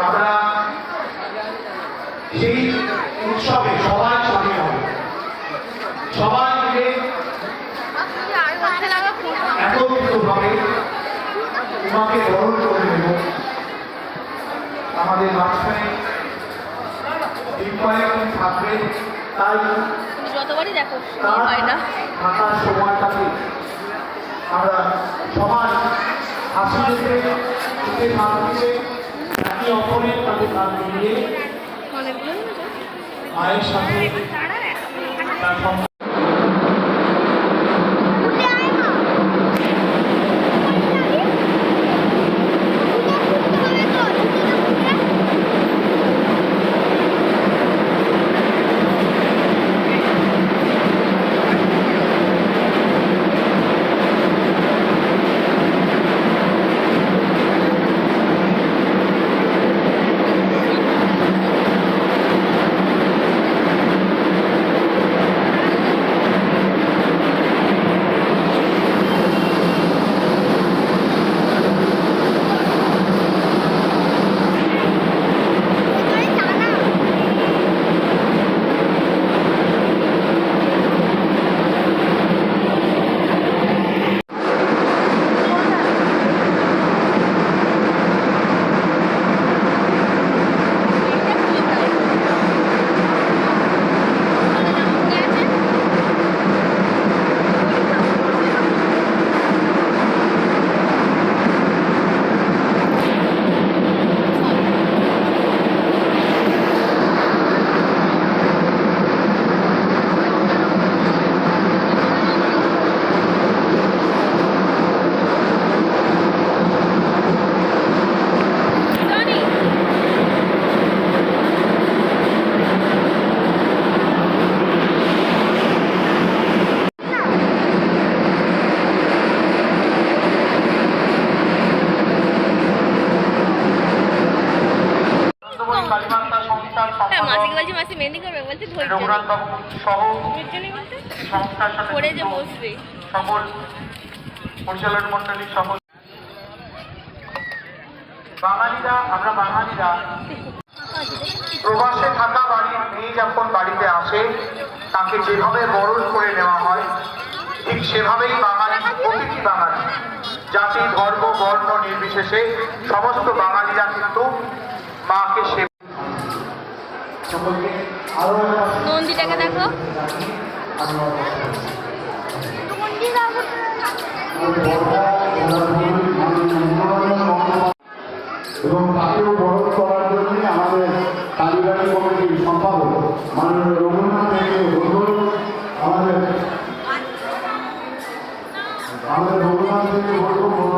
আমরা সেই উৎসবে সবাই সামিল হব। সবাই মিলে একত্রিতভাবে উমাকে বরণ করে নেব। আমাদের মাঝখানে দীপায়ন থাকবে তাই যতবারই দেখো হয় না। থাকার সময়টাকে আমরা সবাই হাসি সুখে শান্তিতে মায়ের সাথে বলছি মাসি মেহেন্দি করবে? বলছে করে যে বসবে। সকল পরিচালন মন্ডলীর সকল বাঙালিরা আমরা বাঙালিরা প্রবাসে থাকা বাড়ির মেয়ে যখন বাড়িতে আসে তাকে যেভাবে বরণ করে নেওয়া হয় ঠিক সেভাবেই বাঙালি প্রতিটি বাঙালি জাতি ধর্ম বর্ণ নির্বিশেষে সমস্ত বাঙালিরা কিন্তু মাকে সে নন্দীটাকে দেখো। এবং তাকেও বরণ করার জন্য আমাদের কালীবাড়ি কমিটির সম্পাদক মাননীয় রঘুনাথ থেকে আমাদের আমাদের রঘুনাথ থেকে বলব